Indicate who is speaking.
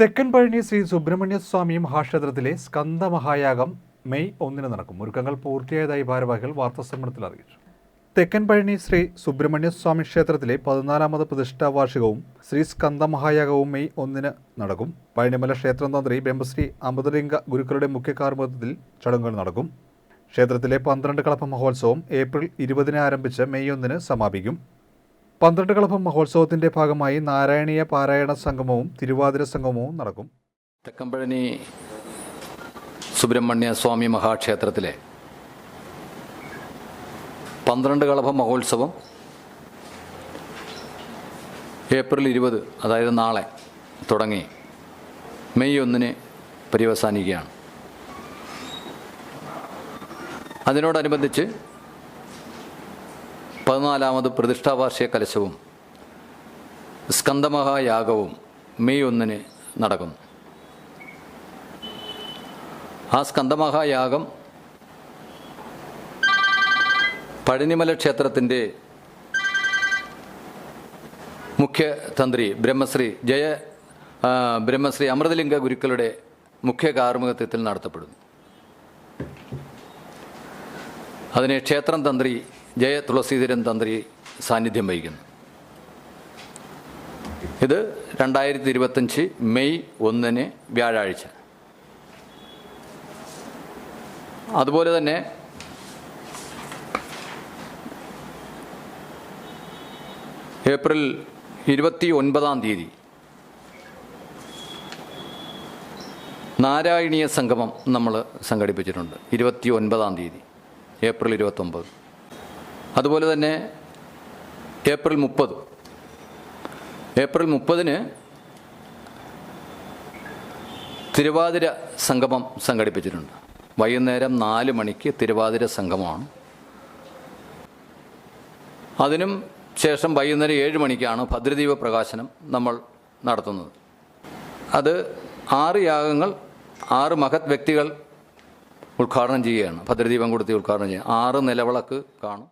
Speaker 1: തെക്കൻ പഴനി ശ്രീ സുബ്രഹ്മണ്യ മഹാക്ഷേത്രത്തിലെ സ്കന്ദ മഹായാഗം മെയ് ഒന്നിന് നടക്കും. ഒരുക്കങ്ങൾ പൂർത്തിയായതായി ഭാരവാഹികൾ വാർത്താസമ്മേളനത്തിൽ അറിയിച്ചു. തെക്കൻ പഴനി ശ്രീ സുബ്രഹ്മണ്യ സ്വാമി ക്ഷേത്രത്തിലെ പതിനാലാമത് പ്രതിഷ്ഠാ വാർഷികവും ശ്രീ സ്കന്ദ മഹായാഗവും മെയ് ഒന്നിന് നടക്കും. പഴനിമല ക്ഷേത്രം തന്ത്രി ബ്രഹ്മശ്രീ അമൃതലിംഗ ഗുരുക്കളുടെ മുഖ്യ കാർമ്മികത്വത്തിൽ ചടങ്ങുകൾ നടക്കും. ക്ഷേത്രത്തിലെ പന്ത്രണ്ട് കളപ്പ മഹോത്സവം ഏപ്രിൽ ഇരുപതിന് ആരംഭിച്ച് മെയ് ഒന്നിന് സമാപിക്കും. പന്ത്രണ്ട് കളഭം മഹോത്സവത്തിന്റെ ഭാഗമായി നാരായണീയ പാരായണ സംഗമവും തിരുവാതിര സംഗമവും നടക്കും.
Speaker 2: തെക്കമ്പഴനി സുബ്രഹ്മണ്യ സ്വാമി മഹാക്ഷേത്രത്തിലെ പന്ത്രണ്ട് കളഭ മഹോത്സവം ഏപ്രിൽ ഇരുപത് അതായത് നാളെ തുടങ്ങി മെയ് ഒന്നിന് പര്യവസാനിക്കുകയാണ്. അതിനോടനുബന്ധിച്ച് പതിനാലാമത് പ്രതിഷ്ഠാവാർഷിക കലശവും സ്കന്ദമഹായാഗവും മെയ് ഒന്നിന് നടക്കുന്നു. ആ സ്കന്ദമഹായാഗം പഴനിമല ക്ഷേത്രത്തിന്റെ മുഖ്യ തന്ത്രി ബ്രഹ്മശ്രീ ജയ ബ്രഹ്മശ്രീ അമൃതലിംഗ ഗുരുക്കളുടെ മുഖ്യ കാർമ്മികത്വത്തിൽ നടത്തപ്പെടുന്നു. അതിനെ ക്ഷേത്രം തന്ത്രി ജയ തുളസീധരൻ തന്ത്രി സാന്നിധ്യം വഹിക്കുന്നു. ഇത് രണ്ടായിരത്തി ഇരുപത്തഞ്ച് മെയ് ഒന്നിന് വ്യാഴാഴ്ച. അതുപോലെ തന്നെ ഏപ്രിൽ ഇരുപത്തി ഒൻപതാം തീയതി നാരായണീയ സംഗമം നമ്മൾ സംഘടിപ്പിച്ചിട്ടുണ്ട്. ഇരുപത്തി ഒൻപതാം തീയതി ഏപ്രിൽ ഇരുപത്തൊമ്പത്. അതുപോലെ തന്നെ ഏപ്രിൽ മുപ്പത്. ഏപ്രിൽ മുപ്പതിന് തിരുവാതിര സംഗമം സംഘടിപ്പിച്ചിട്ടുണ്ട്. വൈകുന്നേരം നാല് മണിക്ക് തിരുവാതിര സംഗമമാണ്. അതിനും ശേഷം വൈകുന്നേരം ഏഴ് മണിക്കാണ് ഭദ്രദീപ പ്രകാശനം നമ്മൾ നടത്തുന്നത്. അത് ആറ് യാഗങ്ങൾ ആറ് മഹത് വ്യക്തികൾ ഉദ്ഘാടനം ചെയ്യുകയാണ്. ഭദ്രദീപം കൊടുത്തി ഉദ്ഘാടനം ചെയ്യുക. ആറ് നിലവിളക്ക് കാണും.